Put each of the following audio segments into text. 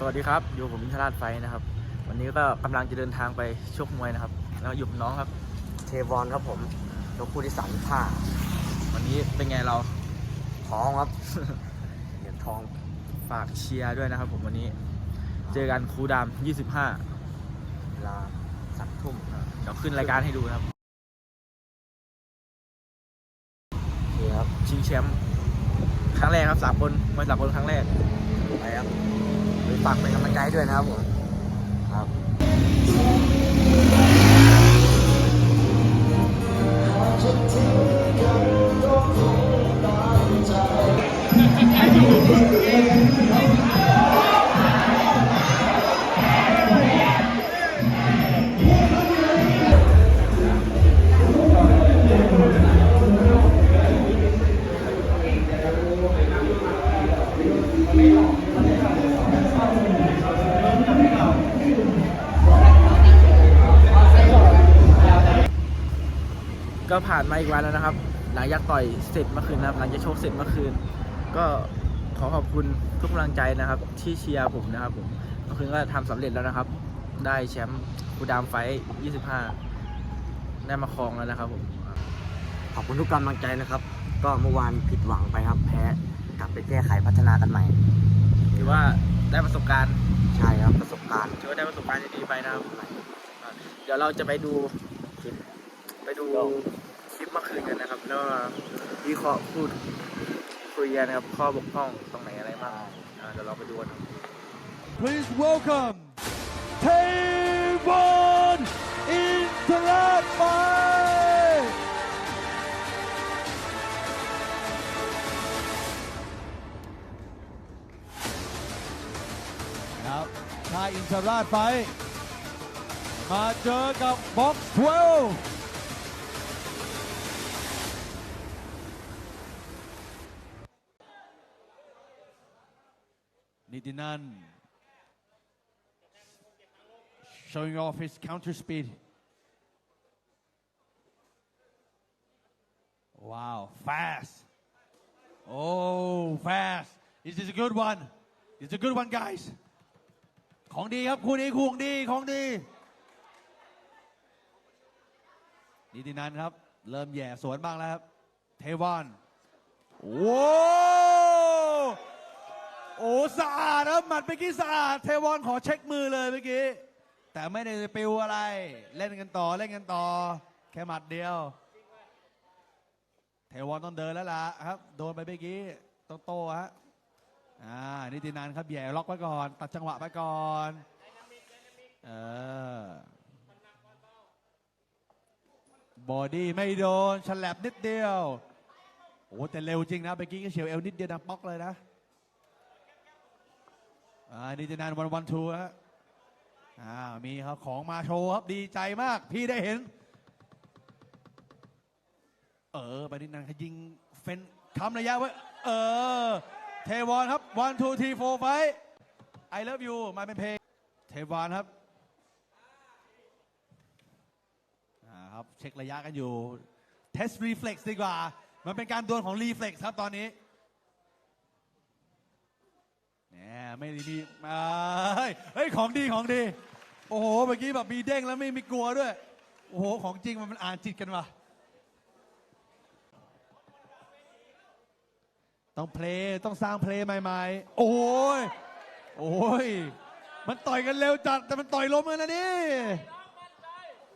สวัสดีครับ อยู่ผมอินทราชไฟนะครับ วันนี้ก็กำลังจะเดินทางไปชกมวยนะครับ แล้วอยู่กับน้องครับ เทวอนครับผมยกคู่ที่สามห้าวันนี้เป็นไงเราท้องครับเหรียญทองฝากเชียร์ด้วยนะครับ ผมวันนี้ เจอกันครูดาม25เวลาสักทุ่มเดี๋ยวขึ้นรายการให้ดูนะครับโอเคครับชิงแชมป์ครั้งแรกครับสามคนมวยสามคนครั้งแรกไปครับไป ฝากเป็นกำลังใจให้ด้วยนะครับผมครับก็ผ่ อีกวันแล้วนะครับ หลังจากต่อยเสร็จเมื่อคืนนะครับ หลังจากโชคเสร็จเมื่อคืน ก็ขอขอบคุณทุกกำลังใจนะครับ ที่เชียร์ผมนะครับผมเมื่อคืนก็ทำสำเร็จแล้วนะครับ ได้แชมป์ครูดามไฟท์25ได้มาครองแล้วนะครับผมขอบคุณทุกกำลังใจนะครับ ก็เมื่อวานผิดหวังไปครับแพ้กลับไปแก้ไขพัฒนากันใหม่ถือว่าได้ประสบการณ์ใช่ครับประสบการณ์ถือว่าได้ประสบการณ์ดีๆไปนะครับเดี๋ยวเราจะไปดูคลิปไปดู คลิปเมื่อคืนกันนะครับ แล้ววิเคราะห์พูดคุยกันนะครับข้อบกพร่องตรงไหนอะไรบ้างอ่าเดี๋ยวเราไปดูกันครับ Please welcome Tavon Interat ครับชาอินทราชไฟท์มาเจอกับบ็อกซ์12 นิตินัน showing off his counter speed. Wow, fast. Oh, fast. This is a good one. This is a good one, guys. ของดีครับคู่นี้คู่ของดีของดีนิตินันครับ เริ่มแย่สวนบ้างแล้วครับ เทวอนโอ้ โอ้สะอาดครับหมัดเมื่อกี้สะอาด เทวอนขอเช็คมือเลยเมื่อกี้ แต่ไม่ได้ปิวอะไร เล่นกันต่อเล่นกันต่อ แค่หมัดเดียว เทวอนต้องเดินแล้วล่ะครับ โดนไปเมื่อกี้ต้องโตฮะอ่านิตินันครับแย่ล็อกไว้ก่อน ตัดจังหวะไปก่อนเออบอดี้ไม่โดนฉลับนิดเดียว โอ้แต่เร็วจริงนะเมื่อกี้ก็เฉียวเอวนิดเดียวนะป๊อกเลยนะ อ่านิตินันวันวันทูฮะอ่ามีครับของมาโชว์ครับดีใจมาก พี่ได้เห็น เออไปนิดนึงยิงเฟนคำระยะไว้เออ เทวอนครับ one two three four five I love you มาเป็นเพลง เทวอนครับอ่าครับ เช็คระยะกันอยู่ test reflex ดีกว่า มันเป็นการดวลของ reflex ครับตอนนี้ เนี่ยไม่ได้มีอ่าเฮ้ยเฮ้ยของดีของดี โอ้โหเมื่อกี้แบบมีเด้งแล้วไม่มีกลัวด้วย โอ้โหของจริงมันมันอ่านจิตกันว่ะต้องเพลย์ต้องสร้างเพลย์ใหม่ๆ โอ้ยโอ้ยมันต่อยกันเร็วจัดแต่มันต่อยล้มกันนะนี่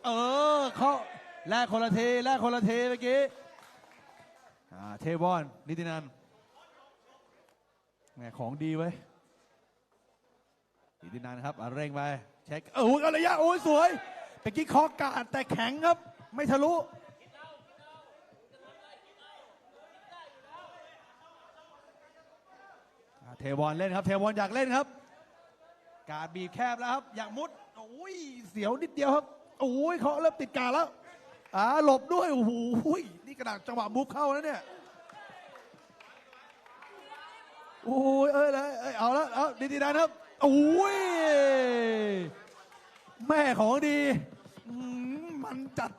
เออเขาแลกคนละเทแลกคนละเทเมื่อกี้อ่าเทวอนนิตินันแหมของดีเว้ ยนิตินันครับอะเร่งไปเช็คเออเอาระยะโอ้ยสวยเมื่อกี้คอกาดแต่แข็งครับ ไม่ทะลุอะเทวอนเล่นครับ เทวอนอยากเล่นครับ การบีบแคบแล้วครับ อยากมุดโอ้ยเสียวนิดเดียวครับโอ้ยเขาเริ่มติดการแล้วอ่าหลบด้วยโอ้โหนี่กระดาษจังหวะมุกเข้าแล้วเนี่ยโอ้ยเอ้ยเลยเอ้ยเอาแล้วเอาดีดีนะครับ โอ้ยแม่ของดีอืมมันจัด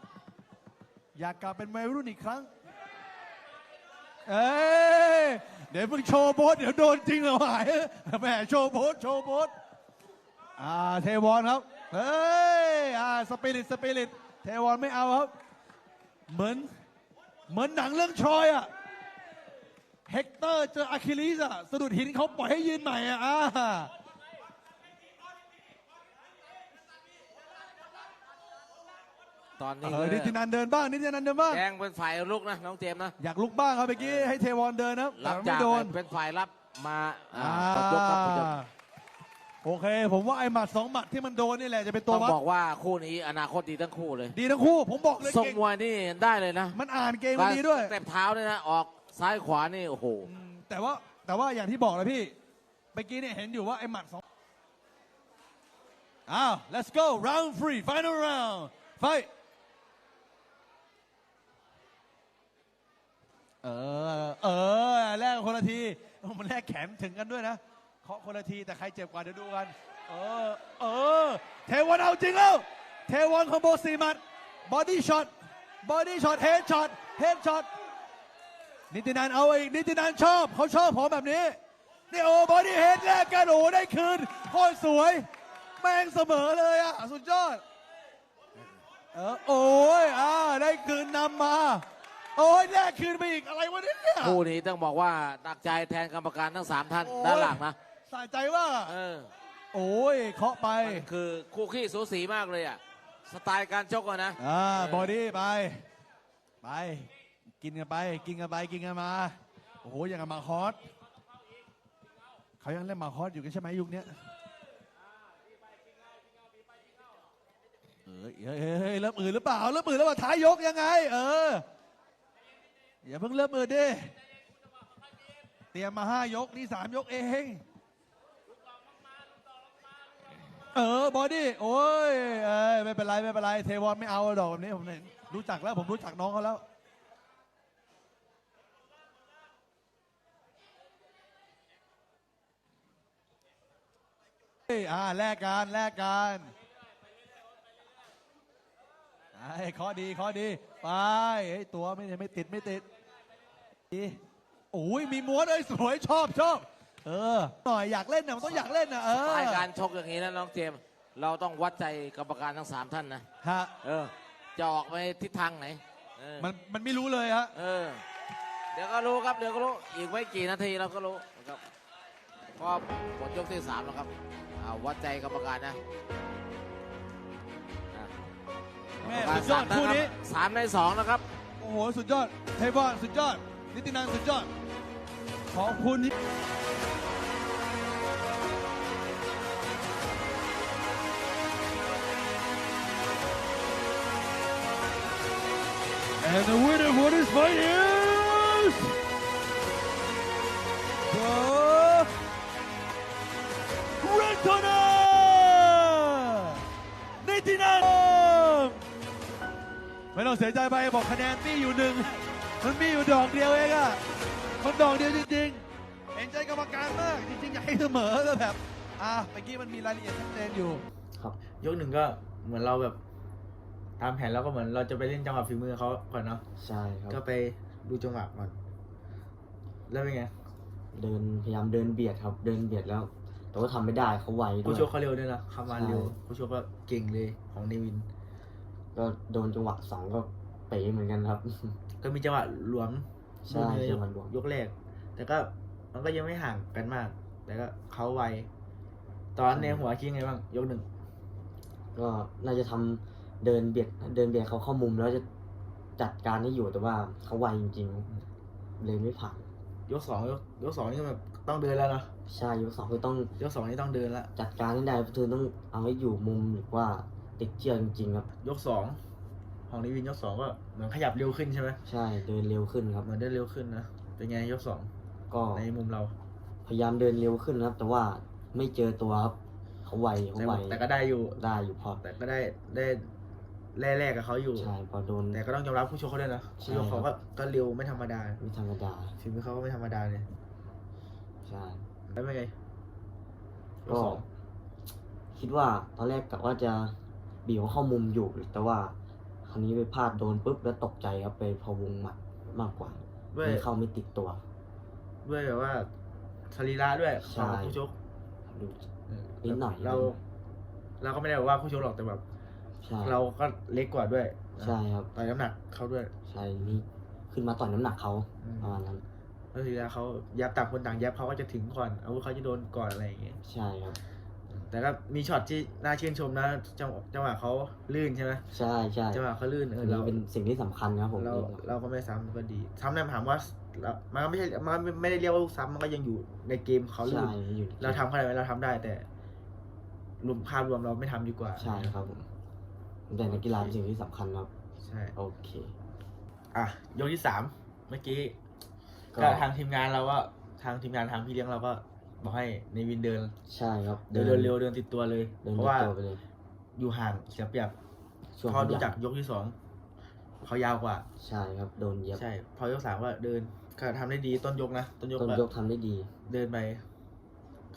อยากกลับเป็นวัยรุ่นอีกครั้ง เอ้ยเดี๋ยวมึงโชว์โบสเดี๋ยวโดนจริงเหรอหายแหมโชว์โบสโชว์โบสอ่าเทวอนครับ เฮ้ยอ่าสปิริตสปิริตเทวอนไม่เอาครับ เหมือนเหมือนหนังเรื่องทรอยอะเฮกเตอร์เจออะคิลิสอะสะดุดหินเขาปล่อยให้ยืนใหม่อะอ่า ตอนนี้เออนิตินันเดินบ้างนิตินันเดินบ้าง แดงเป็นฝ่ายลุกนะน้องเจมส์นะอยากลุกบ้างครับเมื่อกี้ให้เทวอนเดินนะครับแต่รับมันจาไม่กโดนเป็นฝ่ายรับมาอ่าอ่ากดยกครับกดยกโอเค ผมว่าไอ้หมัดสองหมัดที่มันโดนนี่แหละจะเป็นตัวต้องวัดบอกว่าคู่นี้อนาคตดีทั้งคู่เลยดีทั้งคู่ ผมบอกเลยทรงเก่งมวยนี่ได้เลยนะมันอ่านเกมมันดีด้วย สเต็ปเท้าเนี่ยนะออกซ้ายขวานี่โอ้โห อืมแต่ว่าแต่ว่าอย่างที่บอกเลยพี่เมื่อกี้เนี่ยเห็นอยู่ว่าไอ้หมัดสองอ้าว let's go round three final round fight เออ เออ แลกกันคนละทีมันแลกแขนถึงกันด้วยนะเคาะคนละทีแต่ใครเจ็บกว่าเดี๋ยวดูกัน เออ เออ เทวันเอาจริงแล้ว เทวันคอมโบสี่หมัดบอดี้ช็อต บอดี้ช็อต เฮดช็อต เฮดช็อต นิตินันเอาอีก นิตินันชอบเขาชอบผมแบบนี้ นี่โอ้บอดี้เฮดแลกกันโอ้ได้คืนโคตรสวย แม่งเสมอเลยอะ สุดยอด เออ โอ้ยอ่าได้คืนนำมา โอ้ยแลกคืนไปอีกอะไรวะเนี่ยคู่นี้ต้องบอกว่าตักใจแทนกรรมการทั้งสามท่านโอ้ยด้านหลังนะสะใจว่าเออโอ้ยเคาะไปมันคือคู่ขี้สูสีมากเลยอะสไตล์การชกอะนะอ่าบอดี้ไปไป กินกันไป กินกันไปกินกันมาโอ้โหอย่างกับมาคอสเขายังเล่นมาคอสอยู่กันใช่ไหมยุคเนี้ยเออเฮ้ยเฮ้ยเฮ้ยเริ่มอื่นหรือเปล่าเริ่มอื่นแล้วว่าท้ายยกยังไง เออ อย่าเพิ่งเริ่มอื่นดิเตรียมมาห้ายกนี่สามยกเอง เออบอดี้โอ้ยเอ้ยไม่เป็นไรไม่เป็นไรเทวอนไม่เอาดอกแบบนี้ผมเห็นรู้จักแล้วผมรู้จักน้องเขาแล้วเฮ้ยอ่าแลกกันแลกกันไอ้ข้อดีข้อดี ไปเฮ้ตัวไม่ไม่ติดไม่ติด ดีโอ้ยมีม้วนเอ้ยสวยชอบชอบเออหน่อยอยากเล่นนะมันต้องอยากเล่นนะเอสอไตล์การชกอย่างนี้นะน้องเจมส์เราต้องวัดใจกรรมการทั้งสามท่านนะฮะเออจะออกไปทิศทางไหนเออมันมันไม่รู้เลยฮะเออ เดี๋ยวก็รู้ครับเดี๋ยวก็รู้อีกไม่กี่นาทีเราก็รู้นะครับก็หมดยกที่สามแล้วครับอ่าวัดใจกรรมการนะอะแม่กรรสุดยอดสามคู่นี้ะรับสามในสองนะครับ โอ้โหสุดยอดเทวอนสุดยอด นิตินันสุดยอด ขอบคุณที่ And the winner for this fight is the Red Corner นิตินันไม่ต้องเสียใจไปบอกคะแนนมีอยู่หนึ่ง มันมีอยู่ดอกเดียวเองอะมันดอกเดียวจริงๆ เห็นใจกรรมการมากจริงๆอยากให้เสมอแต่แบบ อะเมื่อกี้มันมีรายละเอียดชัดเจนอยู่ ครับ ยกหนึ่งก็เหมือนเราแบบ ตามแผนเราก็เหมือนเราจะไปเล่นจังหวะฝีมือเขาก่อนเนาะใช่ครับ ก็ไปดูจังหวะก่อนแล้วเป็นไงเดินพยายามเดินเบียดครับ เดินเบียดแล้ว แต่ว่าทำไม่ได้เขาไวด้ผู้วยชกเขาเร็วด้วยนะคำมาเร็วใช่ผู้ชกก็เก่งเลยของเนวิน ก็โดนจังหวะสองก็เป๋เหมือนกันครับ ก็มีจังหวะหลวมใช่มือยจักงหวะหลวม ยกแรก แต่ก็มันก็ยังไม่ห่างกันมาก แต่ก็เขาไว ตอนในหัวคิดไงบ้าง ยกหนึ่ง ก็น่าจะทำเดินเบียดเดินเบียดเขาเข้ามุมแล้วจะจัดการให้อยู่แต่ว่าเขาไวจริงๆเลยไม่ผ่านยกสองยกยกสองนี่ก็แบบต้องเดินแล้วเนาะใช่ยกสองคือต้องยกสองนี่ต้องเดินละจัดการให้ได้คือต้องเอาให้อยู่มุมหรือว่าติดเชือกจริงๆครับ ยกสอง ของเนวินยกสองก็เหมือนขยับเร็วขึ้นใช่ไหมใช่เดินเร็วขึ้นครับเหมือนได้เร็วขึ้นนะเป็นไงยกสองก็ในมุมเรา พยายามเดินเร็วขึ้นครับ แต่ว่าไม่เจอตัวครับเขาไวเขาแต่ไวแต่ก็ได้อยู่ได้อยู่พอแต่ก็ได้ได้แล่แรกกับเขาอยู่ใช่พอโดนแต่ก็ต้องยอมรับผู้ชกเขาด้วยนะใช่ผู้ชกเขาก็ก็เร็วไม่ธรรมดาไม่ธรรมดาฝีมือเขาก็ไม่ธรรมดาเลยใช่แล้วเป็นไงยก็กสองคิดว่าตอนแรกกะว่าจะบีบเขาเข้ามุมอยู่แต่ว่าค ราวนี้ไปพลาดโดนปุ๊บแล้วตกใจครับไปพะวงหมัดมากกว่าด้วยไม่เข้าไม่ติดตัว ด้วยแบบว่าสรีระด้วยใช่ของผู้ชกดูนิดหน่อยเราเราก็ไม่ได้บอกว่าคู่ชกหรอกแต่แบบ ใช่เราก็เล็กกว่าด้วยใช่ครับ ต่อยน้ำหนักเขาด้วยใช่นี่ขึ้นมาต่อยน้ำหนักเขาอืมประมาณนั้น แล้วทีนี้เขายับต่างคนต่างยับเขาก็จะถึงก่อนอาวุธเขาจะโดนก่อนอะไรอย่างเงี้ยใช่ครับ แต่ก็มีช็อตที่น่าชื่นชมนะจังหวะจังหวะเขาลื่นใช่ไหมใช่ใช่จังหวะเขาลื่นเออัอนนี้เราเป็นสิ่งที่สำคัญครับผมเรานี่ครับเราก็ไม่ซ้ำก็ดี ซ้ำเนี่ยถามว่าเรามันก็ไม่ใช่มันก็ไม่ได้เรียกว่าซ้ำมันก็ยังอยู่ในเกมเขาลื่ใช่น อยู่เราทำขนาดไหนเราทำได้แต่รวมภาพรวมเราไม่ทำดีกว่าใช่ครับผมแต่นักกีฬาเป็นสิ่งที่สำคัญครับ ใช่โอเค อะยกที่สามเมื่อกี้ก็ ก็ทางทีมงานเราก็ทางทีมงานทางพี่เลี้ยงเราก็ บอกให้ในวินเดินใช่ครับเดินเร็วๆเดินติดตัวเลยเดินเพราะว่าตัวไปเลยอยู่ห่างเสียเปรียบช่วงพอดูขยับจากยกที่สองเขายาวกว่า ใช่ครับโดนเหยียบใช่ พอยกสามก็เดินก็ทำได้ดีต้นยกนะต้นยกต้นก็ยกทำได้ดี เดินไป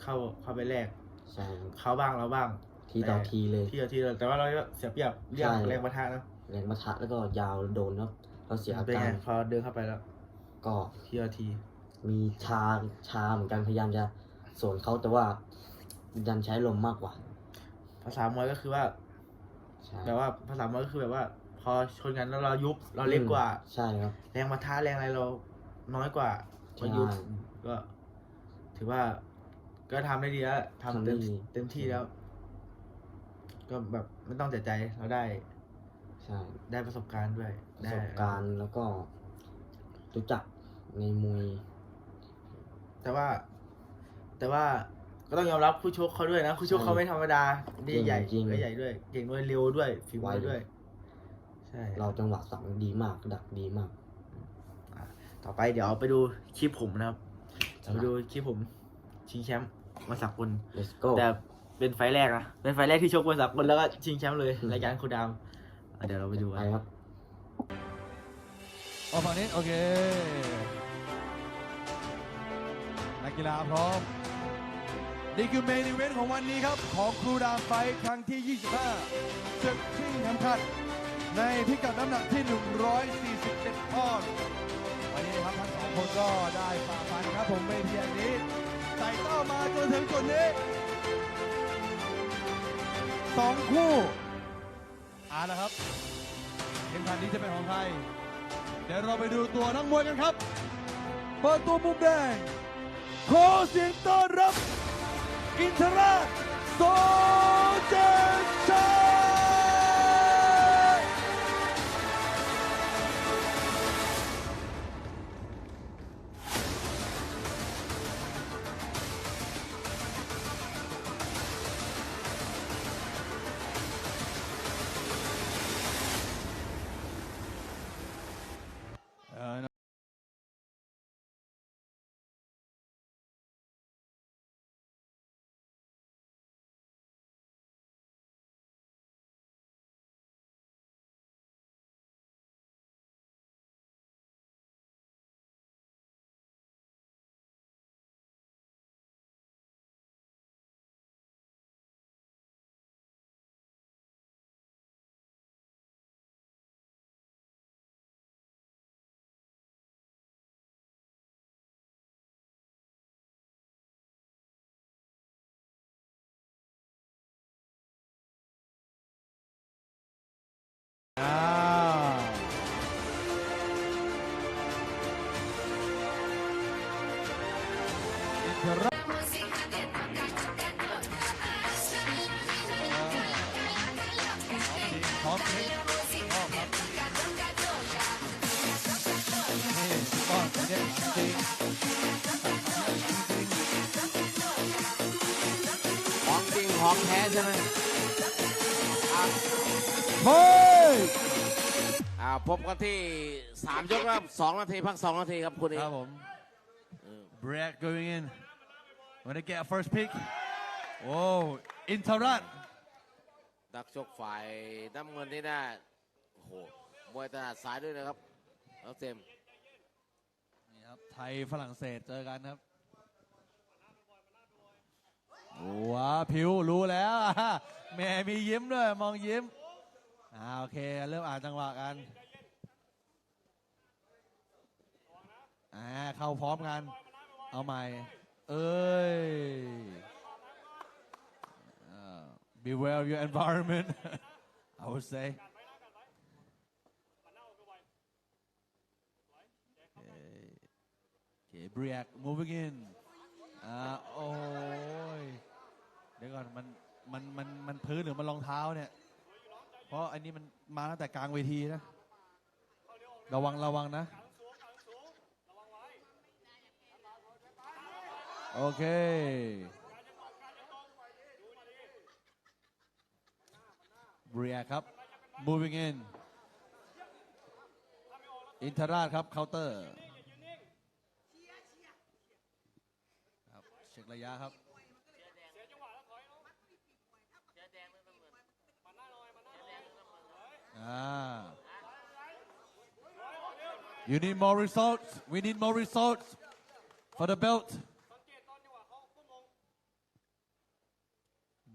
เข้าเข้าไปแรกใช่ครับเขาบ้างเราบ้าง ทีต่อทีเลยที่ต่อทีเลยแต่ว่าเราก็เสียเปรียบเรื่องใช่แรงประทะนะแรงมาทะแล้วก็ยาวโดนแล้วเราเสียอาเป็นกาไงรพอเดินเข้าไปแล้ว ก็ทีต่อที มีชาชาเหมือนกันพยายามจะ สวนเขาแต่ว่าดันใช้ลมมากกว่า ภาษามวยก็คือว่าใช่แบบว่าภาษามวยก็คือแบบว่า พอชนกันแล้วเรายุบเราเล็กกว่า ใช่ครับ แรงมาท้าแรงอะไรเราน้อยกว่าพอยุบใช่ก็ ถือว่า ก็ทำได้ดีแล้วทำทำได้เต็มดีเต็มที่แล้ว ก็แบบไม่ต้องเสียใจเราได้ ใช่ ได้ประสบการณ์ด้วยประได้สบการณ์แล้วก็รู้จักในมวยแต่ว่า แต่ว่าก็ต้องยอมรับคู่ชกเขาด้วยนะคู่ชกเขาไม่ธรรมดาดีใหญ่จริงๆก็ใหญ่ด้วยเก่งด้วยเร็วด้วยฝีมือไวด้วย ใช่เราจังหวะสั่งดีมากดักดีมากต่อไปเดี๋ยวไปดูคลิปผมนะครับไปดูคลิปผมชิงแชมป์วันสักล let's go แต่เป็นไฟล์แรกนะ เป็นไฟล์แรกที่ชกวันสักลแล้วก็ชิงแชมป์เลยอืมรายการคูลดาวน์อะเดี๋ยวเราไปดูกัไปนครับ ออกฝั่งนี้โอเค นักกีฬาพร้อม นี่คือเมนิเวนของวันนี้ครับ ของครูดามไฟท์ครั้งที่ 25ศึกชิงแชมป์ขัด ในพิกัดน้ำหนักที่ 147ปอนด์วันนี้ครับทั้งสองคนก็ได้ฝ่าฟันครับผมเวทีแห่งนี้ไต่เต้ามาจนถึงจุดนี้สองคู่เอาละครับเกมขันนี้จะเป็นของใคร เดี๋ยวเราไปดูตัวนักมวยกันครับ เปิดตัวมุมแดง ขอเสียงต้อนรับ อิน พบกันที่สามยกครับสองนาทีพักสองนาทีครับคุณเอคงรับผม Brad going in when they get a first pick โอ้อินทรัตนักชกฝ่ายน้ำเงินนี่น่าโอ้โหมวยถนัดซ้ายด้วยนะครับแล้วเต็มนี่ครับไทยฝรั่งเศสเจอกันครับว้าผิวรู้แล้วอะแหม่มียิ้มด้วย มองยิ้มอ่าโอเค เริ่มอ่านจังหวะกัน อ่าเข้าพร้อมกัน เอาใหม่ เอ้ย beware your environment I would say Okay Okay Briak moving in อ่าโอ้ยเดี๋ยวก่อนมันมันมันมันพื้นหรือมันรองเท้าเนี่ย เพราะอันนี้มันมาตั้งแต่กลางเวทีนะ ระวังระวังนะ โอเค เบียครับ moving in อินทราชครับ เคาน์เตอร์ครับ เช็คระยะครับ อ่า you need more results we need more results for the belt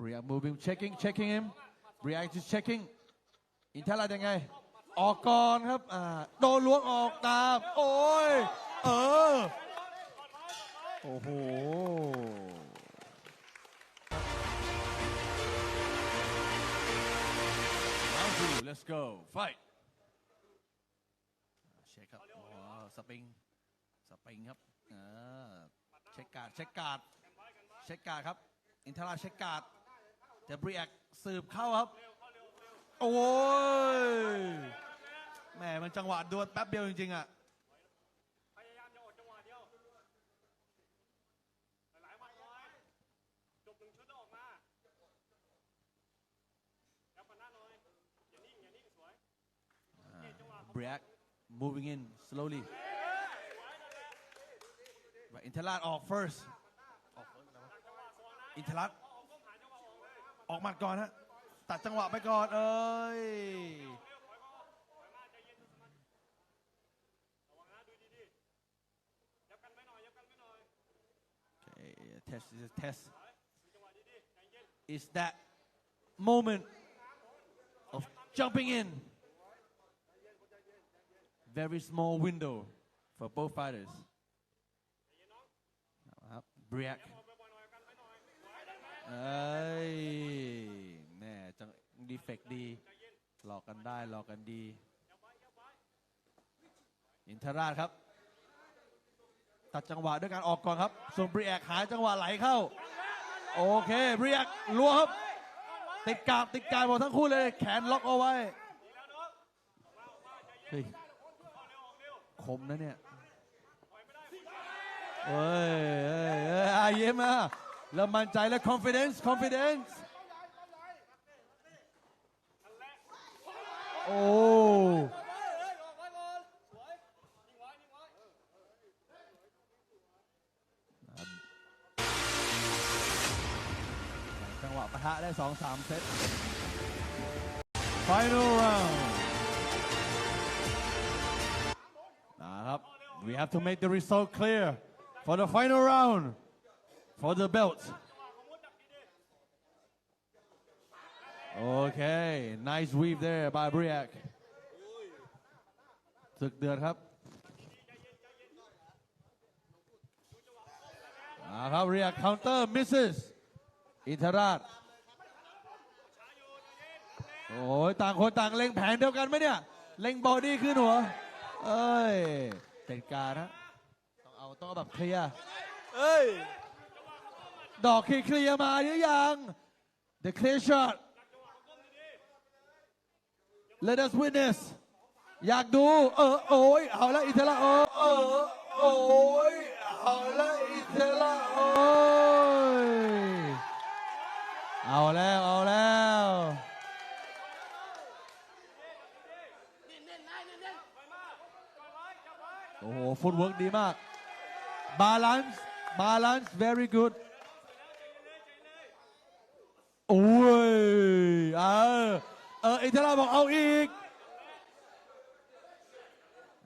Brian moving checking checking him Brian just checking อินเทร์ลัดยังไง ออกก่อนครับอ่าโดนล้วงออกตาม โอ้ย เออ โอ้โห Round two let's go fight เช็คครับโอ้สปริง สปริงครับเช็คการ์ดเช็คการ์ดเช็คการ์ดครับ อินทราเช็คการ์ด จะบรีแอคสืบเข้าครับ โอ้ยแหมมันจังหวะดวลแป๊บเดียวจริงๆอะ Break moving in slowly อินทรัตออก first ออก first นะอินทรัต ออกหมัดก่อนฮะ ตัดจังหวะไปก่อน เอ้ย Okay, test is a test. Is that moment of jumping in. Very small window for both fighters. ครับเบรียกเ อ้ยแม่จังดีเฟกดี หลอกกันได้หลอกกันดี อินทราชครับ ตัดจังหวะด้วยการออกก่อนครับ ส่วนเบรียกหาจังหวะไหลเข้า โอเคเบรียกลัวครับ ติดกาบติดกาบหมดทั้งคู่เลย แขนล็อกเอาไว้เฮ้ยคมนะเนี่ยเฮ้ยเฮ้ยเฮ้ยเยี่ยมอะ แล้วมั่นใจแล้ว confidence confidence โอ้จังหวะปะทะได้สองสามเซต final round นะครับ we have to make the result clear for the final round for the belt okay nice weave there by Briak ศึกเดือดครับอาครับ Briak counter misses อินทราชโอ้ยต่างคนต่างเล็งแผนเดียวกันไหมเนี่ย เล็งบอดี้ขึ้นหัว เอ้ยเด็ดการนะ ต้องเอาต้องเอาแบบเคลียร์เอ้ย ดอกเคลียร์มาหรือยัง The clear shot Let us witness อยากดู เออโอ้ยเอาละอิเทล่าเออเออโอ้ยเอาละอิเทล่าโอ้ยเอาแล้วเอาแล้วโอ้โหฟุตเวิร์กดีมากบาลานซ์บาลานซ์ very good โอ้ยเออเอออินทร์บอกเอาอีก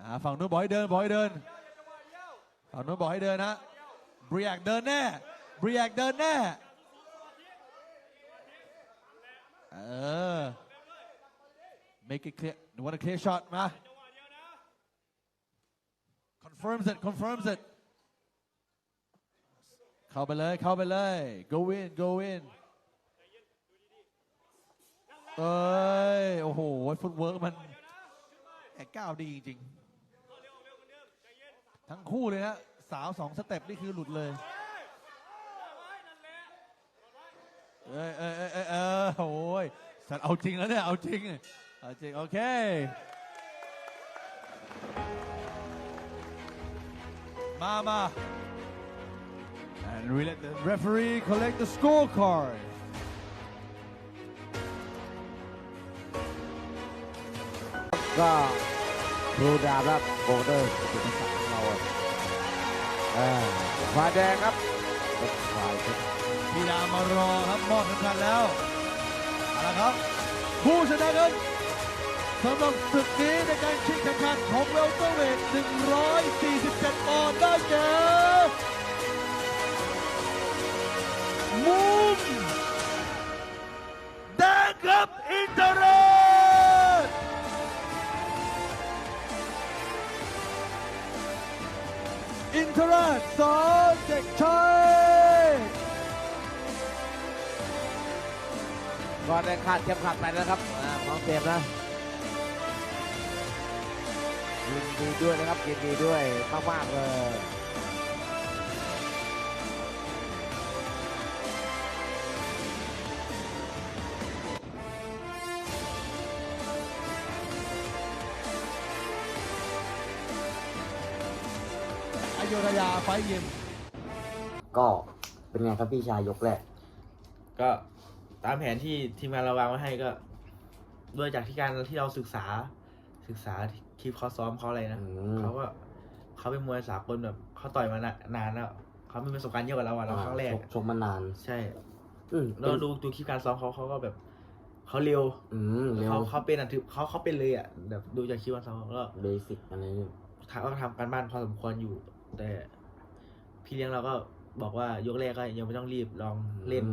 อ่าฝั่งนู้นบอกให้เดินบอกให้เดินฝั่งนู้นบอกให้เดินนะบริยกเดินแน่บริยกเดินแน่เออ make it clear you want a clear shot มา confirms it confirms it เข้าไปเลย เข้าไปเลย go in go in เอ้ย โอ้โหฟุตเวิร์กมันแอบก้าวดีจริงๆทั้งคู่เลยนะสาวสองสเต็ปนี่คือหลุดเลย เอ้ยเอ้ยเอ้ยเอ้ยเอ้ยโอ้ยสัตว์เอาจริงแล้วเนี่ย เอาจริงเอาจริง โอเคมามา and we let the referee collect the scorecard ก็รูดาบครับโบเดอร์เป็นภาษาของเราฝ่ายแดงครับฝ่ายพี่ดามารอครับมอบเข็มขัดแล้วเอาละครับผู้ชนะเงินสำหรับศึกนี้ในการชิงเข็มขัดของเวลเตอร์เวท147ปอนด์ได้แก่มุมแดงครับอินเตอร์ ราชสอนเด็กชัยก่อนได้ขาดเข็มขัดไปนะครับพร้องเตรียมนะยินดีด้วยนะครับยินดีด้วยมากๆเลย โยธยาไฟเย็นก็เป็นไงครับพี่ชายยกแรก ก็ตามแผนที่ทีมงานเราวางไว้ให้ก็ ด้วยจากที่การที่เราศึกษา ศึกษาคลิปเขาซ้อมเขาอะไรนะอืม เขาก็เขาเป็นมวยสากลแบบเขาต่อยมานานานแล้วเขามีประสบการณ์เยอะกว่าเราอะเราครั้งแรกชกอะชกมานาน ใช่อืมเราดูดูคลิปการซ้อมเขาเขาก็แบบเขาเร็วอืมเร็วเขาเขาเป็นอะถือเขาเขาเป็นเลยอะแบบดูจากคลิปการซ้อมเขาก็เบสิกอะไรนี่ ทำก็ทำการบ้านพอสมควรอยู่ แต่พี่เลี้ยงเราก็บอกว่ายกแรกก็ยังไม่ต้องรีบลองเล่น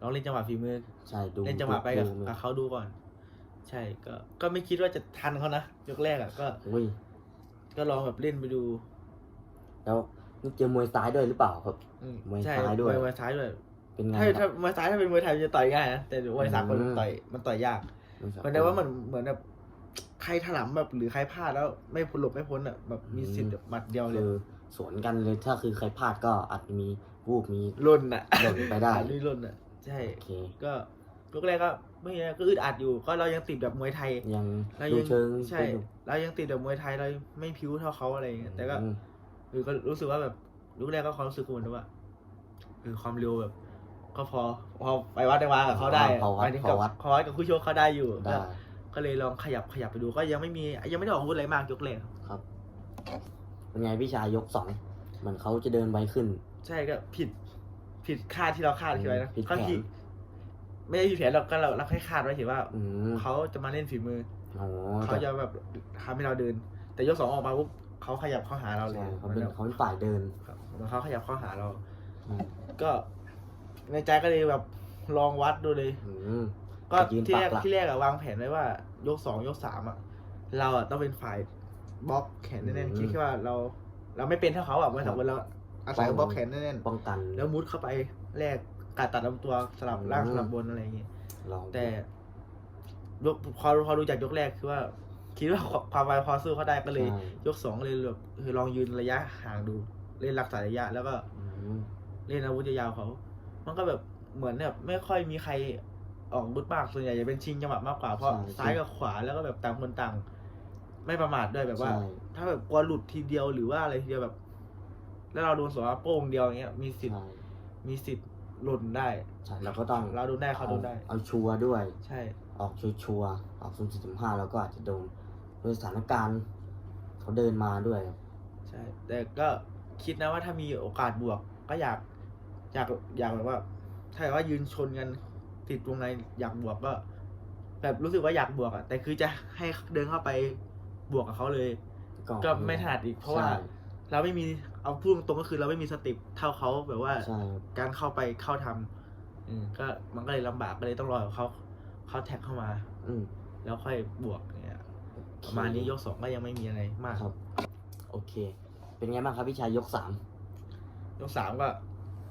ลองเล่นจังหวะฝีมือใช่ดูเล่นจังหวะไปกับดูกับเขาดูก่อน ใช่ก็ก็ไม่คิดว่าจะทันเขานะยกแรกอะก็อุ้ยก็ลองแบบเล่นไปดู แล้วนี่เจอมวยซ้ายด้วยหรือเปล่าครับอืมวยใช่ซ้ายด้วยมวยซ้ายด้วยเป็นไงถ้าคถ้ารับมวยซ้ายถ้าเป็นมวยไทยมันจะต่อยง่ายนะแต่มวยสากลอืมต่อยมันต่อยยากมวยซ้ยเหมือนแต่ว่าเหมือนเหมือนแบบ ใครถลำแบบหรือใครพลาดแล้วไม่พ้นหลบไม่พ้นอะแบบมีสิทธิ์แบบหมัดเดียวเลยคือสวนกันเลยถ้าคือใครพลาดก็อาจจะมีวูบมีล่นอะหล่นไปได้นี่ล่นอะใช่โอเค ก็ยกแรกก็ไม่มีอะไรก็อึดอัดอยู่ ก็เรายังติดแบบมวยไทย ยังเราดูยังเชิงใช่เป็นอยู่เรายังติดแบบมวยไทยเราไม่พิ้วเท่าเขาอะไรอย่างเงี้ยแต่ก็อืมคือก็รู้สึกว่าแบบลูกแรกก็ความรู้สึกเหมือนว่าคือความเร็วแบบ ก็พอพอไปวัดได้วากับเขาได้พอวัดหมายถึงพกัอบวัดพอวัดกับคู่ชกเขาได้อยู่ได้ ก็ ก็เลยลองขยับขยับไปดูก็ยังไม่มียังไม่ได้ออกอาวุธอะไรมากยกแรกครับเป็นไงพี่ชายยกสองเหมือนเขาจะเดินไวขึ้น ใช่ก็ผิด ผิดคาดที่เราคาดใช่ไหมนะผิดแผน ก็ผิดไม่ได้ผิดแผนเราก็เราเราแค่คาดไว้เฉยว่าอืมเขาจะมาเล่นฝีมือโอ้เขาจะแบบทำให้เราเดิน แต่ยกสองออกมาปุ๊บเขาขยับเข้าหาเราเลใช่ยเขาเป็นเขาเป็นฝ่ายเดินครับเหมือนเขาขยับเข้าหาเรา อืมก็ในใจก็เลยแบบลองวัดดูเลย อืม ก็ไปยืนที่แรกปักหลัก ที่แรกอะวางแผนไว้ว่ายกสองยกสามอะเราอะต้องเป็นฝ่ายบล็อกแขนแน่นๆคิดแค่ว่าเรา เราไม่เป็นเท่าเขาอะเมื่อสองคนเราอาศัยบล็อกแขนแน่นป้องกันๆแล้วมุดเข้าไปแลกการตัดลำตัวสลับล่างสลับบนอะไรอย่างเงี้ยลองแต่ยกพอพอดูจากยกแรกคือว่า คิดว่าความไวพอสู้เขาได้ก็เลย ใช่ยกสองก็เลยแบบคือลองยืนระยะห่างดูเล่นรักษาระยะ แล้วก็ อืม เล่นอาวุธยาวๆเขา มันก็แบบเหมือนแบบไม่ค่อยมีใคร ออกอาวุธมากส่วนใหญ่จะเป็นชิงจังหวะมากกว่าเพราะซ้ายกับขวาแล้วก็แบบต่างคนต่าง ไม่ประมาทด้วยแบบว่า ใช่ ถ้าแบบกลัวหลุดทีเดียวหรือว่าอะไรทีเดียวแบบ แล้วเราโดนสวนมาโป้งเดียวอย่างเงี้ยมีสิทธิ์ใช่มีสิทธิ์หล่นได้ ใช่เราก็ต้องเราโดนได้เขาโดนได้เอาชัวร์ด้วย ใช่ ออกชัวชัวร์ๆออกสุ่มสี่สุ่มห้าแล้วก็อาจจะโดนโดยสถานการณ์เขาเดินมาด้วยใช่ แต่ก็คิดนะว่าถ้ามีโอกาสบวก ก็อยาก อยากอยากแบบว่า ถ้าแบบว่ายืนชนกัน ติดตรงไหนอยากบวกก็ แบบรู้สึกว่าอยากบวกอะแต่คือจะให้เดินเข้าไปบวกกับเขาเลย ก็ไม่ถนัดอีกเพราะว่าใช่เราไม่มีเอาพูดตรงๆก็คือเราไม่มีสติปเท่าเขาแบบว่าใช่ครับการเข้าไปเข้าทำอืมก็มันก็เลยลำบากก็เลยต้องรอเขาเขาแท็กเข้ามา อืมแล้วค่อยบวกเนี่ยประมาณนี้ยกสองก็ยังไม่มีอะไรมากครับ โอเค เป็นไงบ้างครับพี่ชายยกสามยกสามก็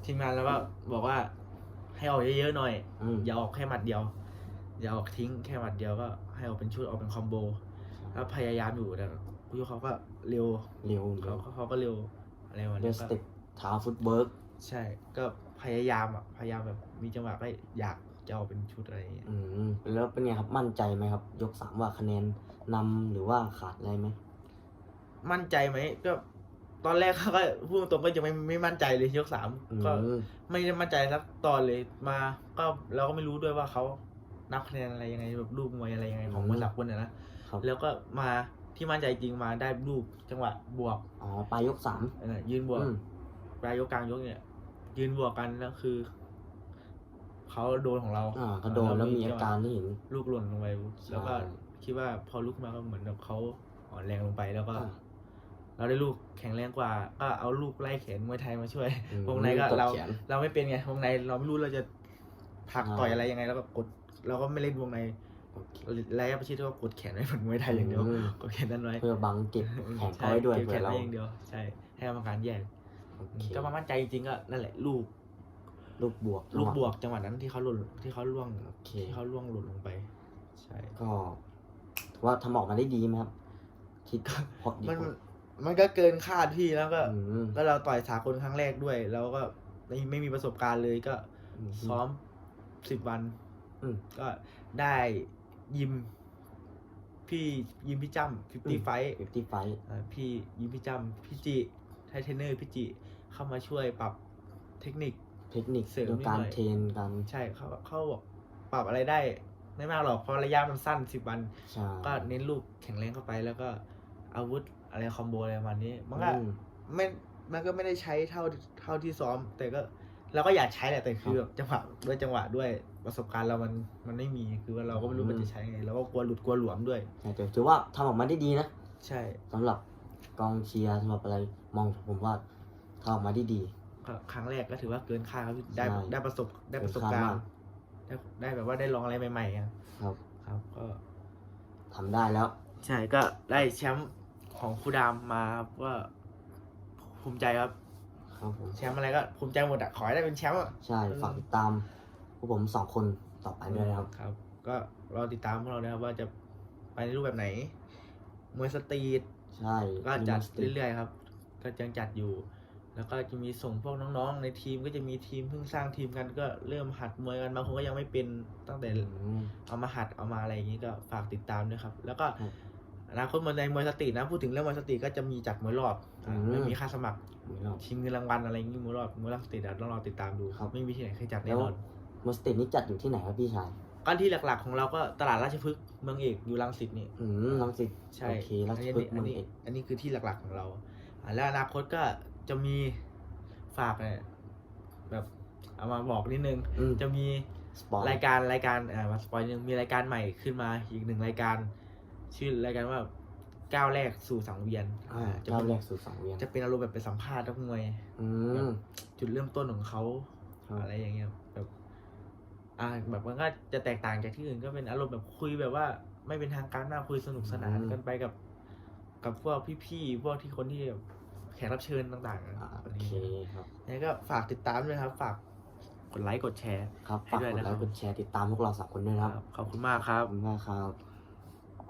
ทีมงานแล้วก็บอกว่า ให้ออกเยอะๆหน่อย อืมอย่าออกแค่หมัดเดียว อย่าออกทิ้งแค่หมัดเดียวก็ให้ออกเป็นชุดออกเป็นคอมโบ แล้วพยายามอยู่แต่ผู้ชกเขาก็เร็วเร็วเขาเร็วเขาก็เร็วอะไรวันเรื่อนี้งสก็เต็ปเท้าฟุตเวิร์กใช่ ก็พยายามอะพยายามแบบมีจังหวะก็อยากจะเอาเป็นชุดอะไรอย่างเงี้ย อืมแล้วเป็นไงครับมั่นใจไหมครับ ยกสามว่าคะแนนนำหรือว่าขาดอะไรไหมมั่นใจไหมก็ ตอนแรกเขาก็พูดตรงๆก็ยังไม่ไม่มั่นใจเลยยกสามอืก็มไม่ได้มั่นใจสักตอนเลยมาก็เราก็ไม่รู้ด้วยว่าเขานับคะแนนอะไรยังไงแบบลูกมวยอะไรยังไงของมวยสากลเนี่ยนะครับแล้วก็มาที่มั่นใจจริงมาได้ลูกจังหวะบวกอ๋อปลายยกสามเออยืนบวกอืมปลายยกกลางยกเนี่ย ยืนบวกกันแล้วคือเขาโดนของเราอ่าก็โดนแล้วมีอาการที่เห็นลูกหล่นลงไปแล้วก็ใช่คิดว่าพอลุกมาก็เหมือนแบบเขาอ่อนแรงลงไปแล้วก็อ่า เราได้ลูกแข็งแรงกว่า ก็เอาลูกไล่แขนมวยไทยมาช่วยอืมวงในก็ตบเราแขนเราไม่เป็นไง วงในเราไม่รู้เราจะผลักอ่าต่อยอะไรยังไงแล้วก็กด เราก็ไม่เล่นวงในโอเคระยะประชิดก็กดแขนไว้เหมือนมวยไทยอย่างเดียวอืมกดแขนด้านไว้เพื่อบังเก็บแขนใช่เขาไว้ด้วยก็บเพื่แขอนเราไว้อย่างเดียวใช่ให้กรรมการแยกโอเคก็มามั่นใจจริงๆก็นั่นแหละลูกลูกบวกลูกจังหะบวกจังหวะนั้นที่เขาหล่นที่เขาล่วงโอเคที่เขาล่วงหล่นลงไป ใช่ก็ถือว่าทำออกมาได้ดีไหมครับคิดพอดีมันกว่า มันก็เกินคาดพี่แล้วก็อืมแล้วเราต่อยสากลครั้งแรกด้วย แล้วก็ไม่ไม่มีประสบการณ์เลยก็อืมซ้อมสิบวันอืมก็ได้ยิม พี่ยิมพี่จ้ำฟิฟตี้ไฟ ฟิฟตี้ไฟพี่ยิมพี่จ้ำพี่จิไทเทรนเนอร์พี่จิเข้ามาช่วยปรับเทคนิค เทคนิคเสริมเรื่องการนิดหน่อย เทรนการใช่เขาเขาบอกปรับอะไรได้ไม่มากหรอกเพราะระยะมันสั้นสิบวัน ใช่ก็เน้นลูกแข็งแรงเข้าไปแล้วก็อาวุธ อะไรคอมโบอะไรประมาณนี้ มันก็อืมไม่มันก็ไม่ได้ใช้เท่าเท่าที่ซ้อม แต่ก็เราก็อยากใช้แหละแต่คือแบบจังหวะด้วยจังหวะด้วยประสบการณ์เรามันมันไม่มีคือว่าเราก็ไม่รู้อืมมันจะใช้ไงเราก็กลัวหลุดกลัวหลวมด้วยแต่ถือว่าทำออกมาได้ดีนะใช่สำหรับกองเชียร์สำหรับอะไรมองผมว่าทำออกมาได้ดีก็ครั้งแรกก็ถือว่าเกินคาดครับได้ใช่ได้ประสบได้ประสบเกินคาดการมากณ์ได้ได้แบบว่าได้ลองอะไรใหม่ๆอะครับ ครับก็ทำได้แล้ว ใช่ก็ได้แชมป์ ของครูดามมาครับว่าภูมิใจครับ ครับผมแชมป์อะไรก็ภูมิใจหมดอะขอให้ได้เป็นแชมป์อะใช่ฝากติดตามพวกผมสองคนต่อไปด้วยนะครับ ครับ ก็รอติดตามพวกเรานะครับว่าจะไปในรูปแบบไหนมวยสตรีทใช่ก็จัดเรื่อยๆครับ ก็ยังจัดอยู่ แล้วก็จะมีส่งพวกน้องๆ ในทีมก็จะมีทีมเพิ่งสร้างทีมกันก็เริ่มหัดมวยกันบางคนก็ยังไม่เป็นตั้งแต่อืมเอามาหัดเอามาอะไรอย่างนี้ก็ฝากติดตามด้วยครับ แล้วก็ครับ อนาคตมวยในมวยสตรีทนะพูดถึงเรื่องมวยสตรีทก็จะมีจัดมวยรอบอ่าอืมไม่มีค่าสมัครไม่รอบชิงเงินรางวัลอะไรอย่างนี้มวยรอบมวยรอบสตรีทเดี๋ยวต้องรอติดตามดูครับ ไม่มีที่ไหนเคยจัดแล้แน่วนอนมสเตทนี่จัดอยู่ที่ไหนครับพี่ชายก็ที่หลักๆ ของเราก็ตลาดราชพฤกษ์เมืองเอกอยู่รังสิตนี่ อืมลังสิตใช่โอเคราชพฤกษ์อัเมืนองนี้เอก อันนี้คือที่หลักๆของเราอ่าแล้วอนาคตก็จะมีฝากเนี่ยแบบเอามาบอกนิดนึง อืม จะมีสปอยรายการรายการอ่ามาสปอยนึงมีรายการใหม่ขึ้นมาอีกหนึ่งรายการ ชื่อรายการว่าก้าวแรกสู่สังเวียนอ่าอ่าจะเจ้าเป็นแรกสู่สังเวียนจะเป็นอารมณ์แบบไปสัมภาษณ์นักมวย อืม จุดเริ่มต้นของเขาครับ อะไรอย่างเงี้ยแบบอ่าแบบมันก็จะแตกต่างจากที่อื่นก็เป็นอารมณ์แบบคุยแบบว่า ไม่เป็นทางการมากคุยสนุกสนานกันไปกับ กับพวกพี่ๆพวกที่คนที่แบบแขกรับเชิญต่างๆอะอ่าอะโอไรเคเงี้ยครับแล้วก็ฝากติดตามด้วยครับ ฝากกดไลค์กดแชร์ ครับให้ฝากด้วยกดนะไลครับ ค์กดแชร์ติดตามพวกเราสองคนด้วยนะครับ ขอบคุณมากครับขอบคุณมากครับ